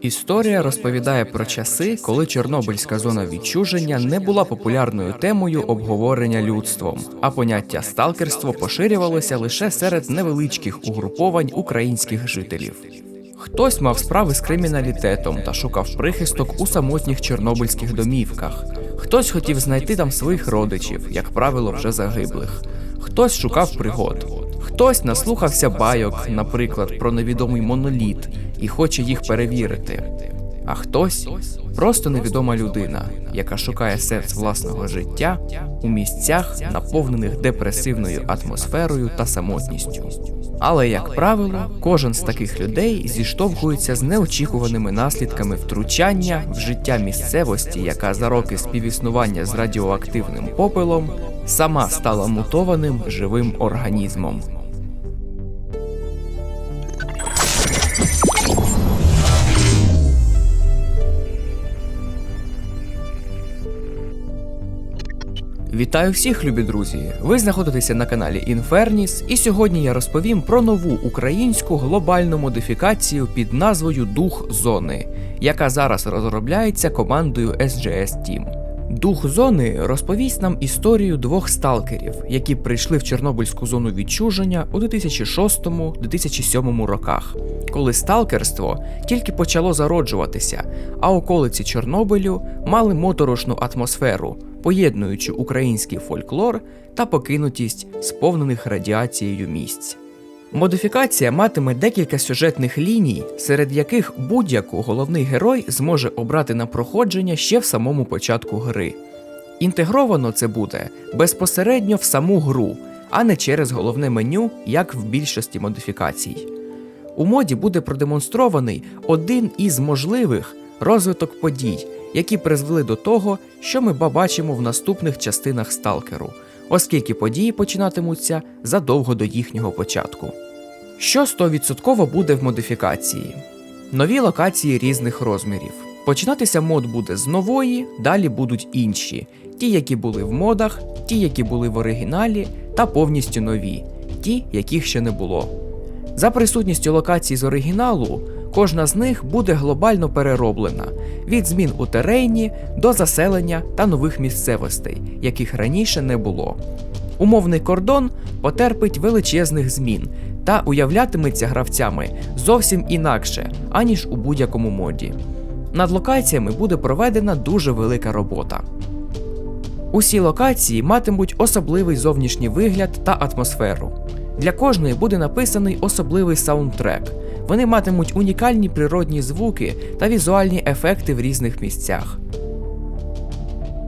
Історія розповідає про часи, коли Чорнобильська зона відчуження не була популярною темою обговорення людством, а поняття сталкерство поширювалося лише серед невеличких угруповань українських жителів. Хтось мав справи з криміналітетом та шукав прихисток у самотніх чорнобильських домівках. Хтось хотів знайти там своїх родичів, як правило, вже загиблих. Хтось шукав пригод. Хтось наслухався байок, наприклад, про невідомий моноліт, і хоче їх перевірити. А хтось просто невідома людина, яка шукає сенс власного життя у місцях, наповнених депресивною атмосферою та самотністю. Але, як правило, кожен з таких людей зіштовхується з неочікуваними наслідками втручання в життя місцевості, яка за роки співіснування з радіоактивним попелом сама стала мутованим живим організмом. Вітаю всіх, любі друзі! Ви знаходитеся на каналі Інферніс, і сьогодні я розповім про нову українську глобальну модифікацію під назвою Дух Зони, яка зараз розробляється командою SGS Team. Дух зони розповість нам історію двох сталкерів, які прийшли в Чорнобильську зону відчуження у 2006-2007 роках, коли сталкерство тільки почало зароджуватися, а околиці Чорнобилю мали моторошну атмосферу, поєднуючи український фольклор та покинутість сповнених радіацією місць. Модифікація матиме декілька сюжетних ліній, серед яких будь-яку головний герой зможе обрати на проходження ще в самому початку гри. Інтегровано це буде безпосередньо в саму гру, а не через головне меню, як в більшості модифікацій. У моді буде продемонстрований один із можливих розвиток подій, які призвели до того, що ми бачимо в наступних частинах сталкеру, оскільки події починатимуться задовго до їхнього початку. Що 100% буде в модифікації? Нові локації різних розмірів. Починатися мод буде з нової, далі будуть інші, ті, які були в модах, ті, які були в оригіналі, та повністю нові, ті, яких ще не було. За присутністю локацій з оригіналу, кожна з них буде глобально перероблена від змін у терейні до заселення та нових місцевостей, яких раніше не було. Умовний кордон потерпить величезних змін та уявлятиметься гравцями зовсім інакше, аніж у будь-якому моді. Над локаціями буде проведена дуже велика робота. Усі локації матимуть особливий зовнішній вигляд та атмосферу. Для кожної буде написаний особливий саундтрек. Вони матимуть унікальні природні звуки та візуальні ефекти в різних місцях.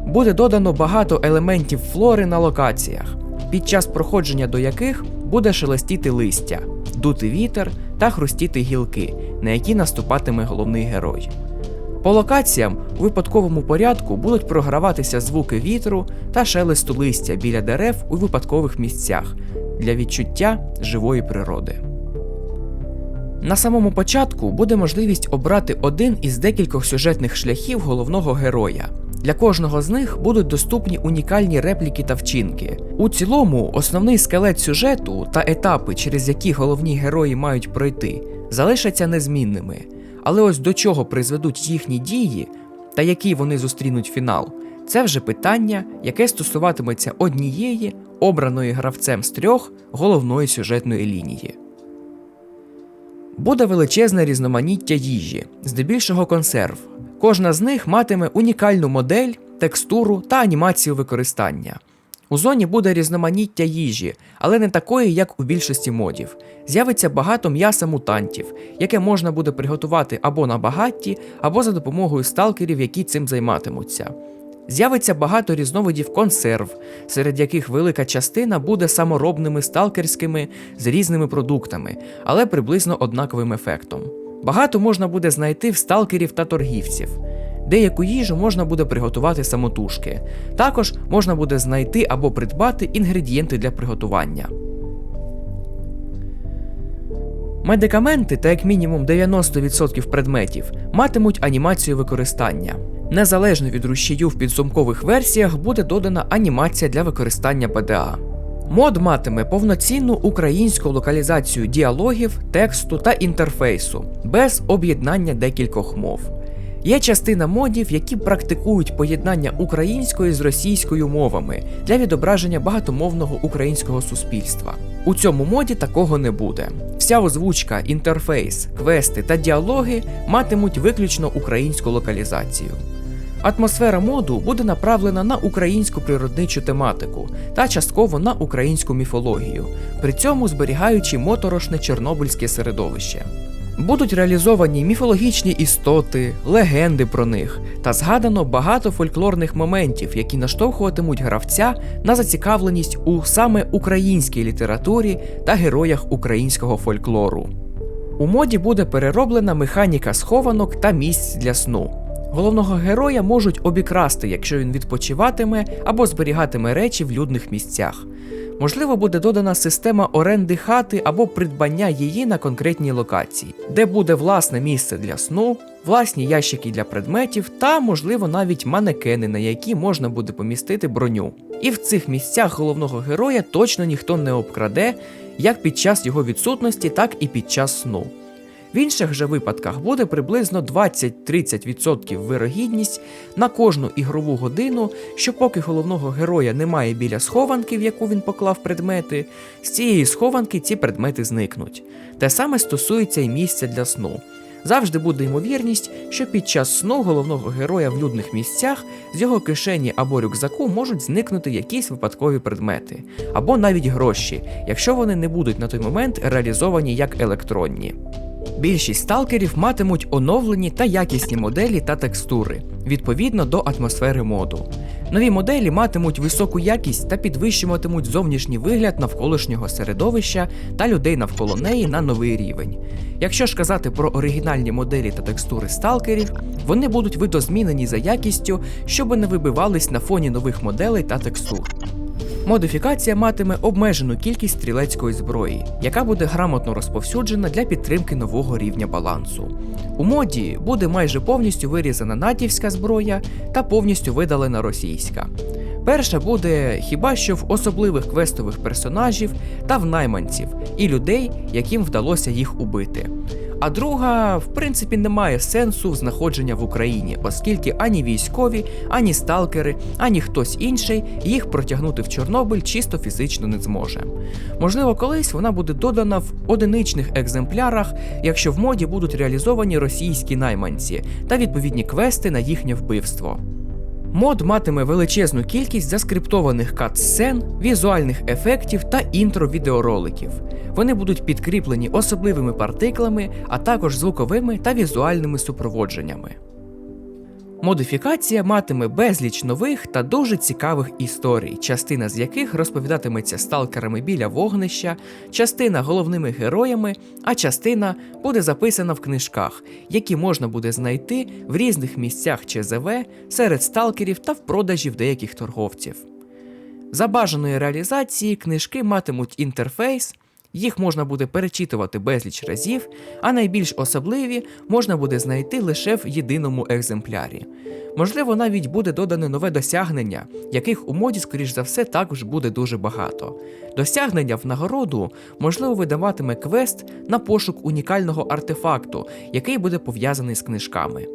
Буде додано багато елементів флори на локаціях, під час проходження до яких буде шелестіти листя, дути вітер та хрустіти гілки, на які наступатиме головний герой. По локаціям у випадковому порядку будуть програватися звуки вітру та шелесту листя біля дерев у випадкових місцях для відчуття живої природи. На самому початку буде можливість обрати один із декількох сюжетних шляхів головного героя. Для кожного з них будуть доступні унікальні репліки та вчинки. У цілому, основний скелет сюжету та етапи, через які головні герої мають пройти, залишаться незмінними. Але ось до чого призведуть їхні дії та який вони зустрінуть фінал, це вже питання, яке стосуватиметься однієї, обраної гравцем з трьох головної сюжетної лінії. Буде величезне різноманіття їжі, здебільшого консерв. Кожна з них матиме унікальну модель, текстуру та анімацію використання. У зоні буде різноманіття їжі, але не такої, як у більшості модів. З'явиться багато м'яса мутантів, яке можна буде приготувати або на багатті, або за допомогою сталкерів, які цим займатимуться. З'явиться багато різновидів консерв, серед яких велика частина буде саморобними сталкерськими з різними продуктами, але приблизно однаковим ефектом. Багато можна буде знайти в сталкерів та торгівців. Деяку їжу можна буде приготувати самотужки. Також можна буде знайти або придбати інгредієнти для приготування. Медикаменти та як мінімум 90% предметів матимуть анімацію використання. Незалежно від рушію в підсумкових версіях буде додана анімація для використання ПДА. Мод матиме повноцінну українську локалізацію діалогів, тексту та інтерфейсу без об'єднання декількох мов. Є частина модів, які практикують поєднання української з російською мовами для відображення багатомовного українського суспільства. У цьому моді такого не буде. Вся озвучка, інтерфейс, квести та діалоги матимуть виключно українську локалізацію. Атмосфера моду буде направлена на українську природничу тематику та частково на українську міфологію, при цьому зберігаючи моторошне чорнобильське середовище. Будуть реалізовані міфологічні істоти, легенди про них та згадано багато фольклорних моментів, які наштовхуватимуть гравця на зацікавленість у саме українській літературі та героях українського фольклору. У моді буде перероблена механіка схованок та місць для сну. Головного героя можуть обікрасти, якщо він відпочиватиме або зберігатиме речі в людних місцях. Можливо, буде додана система оренди хати або придбання її на конкретній локації, де буде власне місце для сну, власні ящики для предметів та, можливо, навіть манекени, на які можна буде помістити броню. І в цих місцях головного героя точно ніхто не обкраде, як під час його відсутності, так і під час сну. В інших же випадках буде приблизно 20-30% вирогідність на кожну ігрову годину, що поки головного героя немає біля схованки, в яку він поклав предмети, з цієї схованки ці предмети зникнуть. Те саме стосується і місця для сну. Завжди буде ймовірність, що під час сну головного героя в людних місцях з його кишені або рюкзаку можуть зникнути якісь випадкові предмети, або навіть гроші, якщо вони не будуть на той момент реалізовані як електронні. Більшість сталкерів матимуть оновлені та якісні моделі та текстури відповідно до атмосфери моду. Нові моделі матимуть високу якість та підвищуватимуть зовнішній вигляд навколишнього середовища та людей навколо неї на новий рівень. Якщо ж казати про оригінальні моделі та текстури сталкерів, вони будуть видозмінені за якістю, щоб не вибивались на фоні нових моделей та текстур. Модифікація матиме обмежену кількість стрілецької зброї, яка буде грамотно розповсюджена для підтримки нового рівня балансу. У моді буде майже повністю вирізана натівська зброя та повністю видалена російська. Перша буде хіба що в особливих квестових персонажів та в найманців і людей, яким вдалося їх убити. А друга, в принципі, не має сенсу знаходження в Україні, оскільки ані військові, ані сталкери, ані хтось інший їх протягнути в Чорнобиль чисто фізично не зможе. Можливо, колись вона буде додана в одиничних екземплярах, якщо в моді будуть реалізовані російські найманці та відповідні квести на їхнє вбивство. Мод матиме величезну кількість заскриптованих кат-сцен, візуальних ефектів та інтро-відеороликів. Вони будуть підкріплені особливими партиклами, а також звуковими та візуальними супроводженнями. Модифікація матиме безліч нових та дуже цікавих історій, частина з яких розповідатиметься сталкерами біля вогнища, частина головними героями, а частина буде записана в книжках, які можна буде знайти в різних місцях ЧЗВ серед сталкерів та в продажі в деяких торговців. За бажаної реалізації книжки матимуть інтерфейс, їх можна буде перечитувати безліч разів, а найбільш особливі можна буде знайти лише в єдиному екземплярі. Можливо, навіть буде додане нове досягнення, яких у моді, скоріш за все, також буде дуже багато. Досягнення в нагороду, можливо, видаватиме квест на пошук унікального артефакту, який буде пов'язаний з книжками.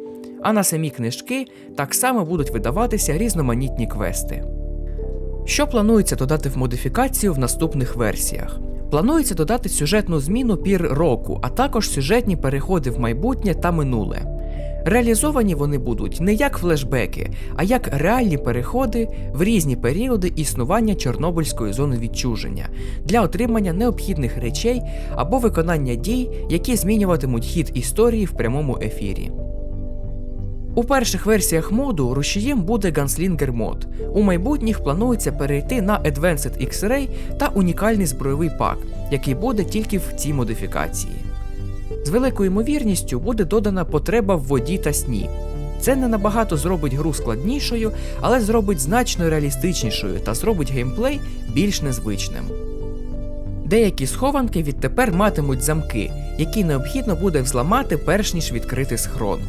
А на самі книжки так само будуть видаватися різноманітні квести. Що планується додати в модифікацію в наступних версіях? Планується додати сюжетну зміну пір року, а також сюжетні переходи в майбутнє та минуле. Реалізовані вони будуть не як флешбеки, а як реальні переходи в різні періоди існування Чорнобильської зони відчуження для отримання необхідних речей або виконання дій, які змінюватимуть хід історії в прямому ефірі. У перших версіях моду рушієм буде Gunslinger мод. У майбутніх планується перейти на Advanced X-Ray та унікальний збройовий пак, який буде тільки в цій модифікації. З великою ймовірністю буде додана потреба в воді та сні. Це не набагато зробить гру складнішою, але зробить значно реалістичнішою та зробить геймплей більш незвичним. Деякі схованки відтепер матимуть замки, які необхідно буде взламати перш ніж відкрити схрон.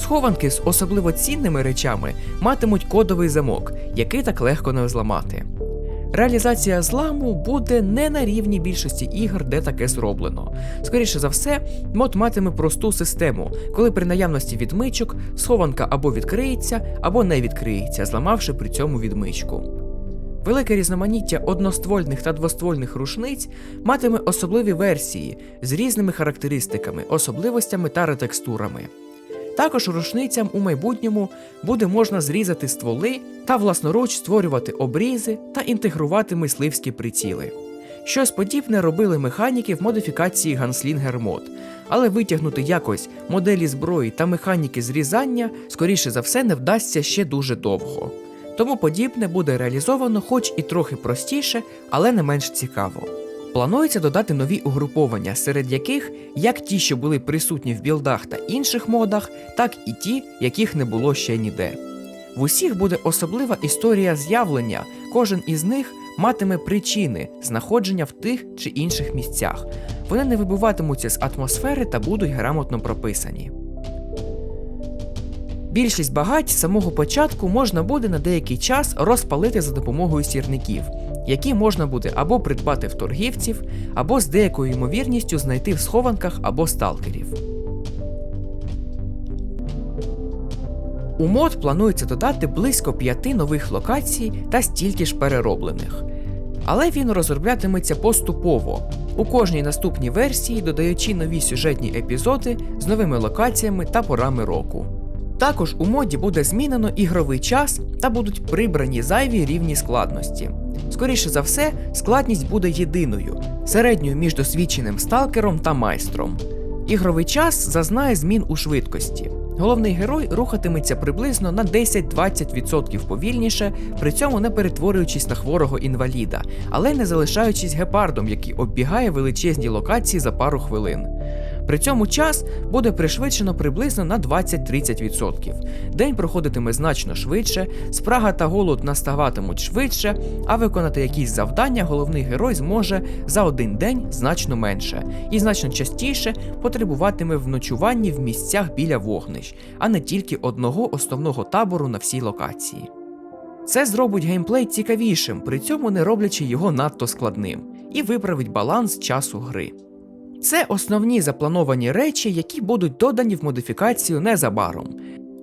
Схованки з особливо цінними речами матимуть кодовий замок, який так легко не взламати. реалізація зламу буде не на рівні більшості ігор, де таке зроблено. Скоріше за все, мод матиме просту систему, коли при наявності відмичок схованка або відкриється, або не відкриється, зламавши при цьому відмичку. Велике різноманіття одноствольних та двоствольних рушниць матиме особливі версії з різними характеристиками, особливостями та ретекстурами. Також рушницям у майбутньому буде можна зрізати стволи та власноруч створювати обрізи та інтегрувати мисливські приціли. Щось подібне робили механіки в модифікації Gunslinger Mod, але витягнути якось моделі зброї та механіки зрізання, скоріше за все, не вдасться ще дуже довго. Тому подібне буде реалізовано хоч і трохи простіше, але не менш цікаво. Планується додати нові угруповання, серед яких як ті, що були присутні в білдах та інших модах, так і ті, яких не було ще ніде. В усіх буде особлива історія з'явлення, кожен із них матиме причини знаходження в тих чи інших місцях. Вони не вибиватимуться з атмосфери та будуть грамотно прописані. Більшість багать з самого початку можна буде на деякий час розпалити за допомогою сірників, які можна буде або придбати в торгівців, або з деякою ймовірністю знайти в схованках або сталкерів. У мод планується додати близько п'яти нових локацій та стільки ж перероблених. Але він розроблятиметься поступово, у кожній наступній версії додаючи нові сюжетні епізоди з новими локаціями та порами року. Також у моді буде змінено ігровий час та будуть прибрані зайві рівні складності. Скоріше за все, складність буде єдиною, середньою між досвідченим сталкером та майстром. Ігровий час зазнає змін у швидкості. Головний герой рухатиметься приблизно на 10-20% повільніше, при цьому не перетворюючись на хворого інваліда, але не залишаючись гепардом, який оббігає величезні локації за пару хвилин. При цьому час буде пришвидшено приблизно на 20-30%. День проходитиме значно швидше, спрага та голод наставатимуть швидше, а виконати якісь завдання головний герой зможе за один день значно менше і значно частіше потребуватиме в ночуванні в місцях біля вогнищ, а не тільки одного основного табору на всій локації. Це зробить геймплей цікавішим, при цьому не роблячи його надто складним, і виправить баланс часу гри. Це основні заплановані речі, які будуть додані в модифікацію незабаром.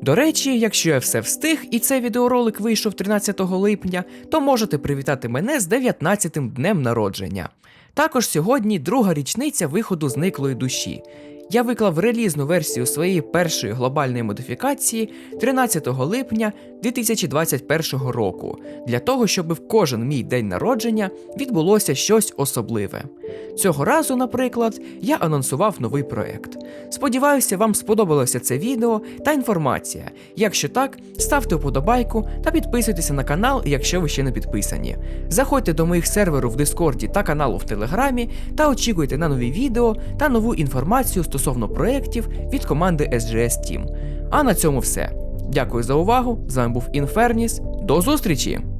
До речі, якщо я все встиг і цей відеоролик вийшов 13 липня, то можете привітати мене з 19-тим днем народження. Також сьогодні друга річниця виходу зниклої душі. Я виклав релізну версію своєї першої глобальної модифікації 13 липня 2021 року, для того, щоб в кожен мій день народження відбулося щось особливе. Цього разу, наприклад, я анонсував новий проект. Сподіваюся, вам сподобалося це відео та інформація. Якщо так, ставте вподобайку та підписуйтеся на канал, якщо ви ще не підписані. Заходьте до моїх серверів в Дискорді та каналу в Телеграмі та очікуйте на нові відео та нову інформацію стосовно проєктів від команди SGS Team. А на цьому все. Дякую за увагу. З вами був Інферніс. До зустрічі!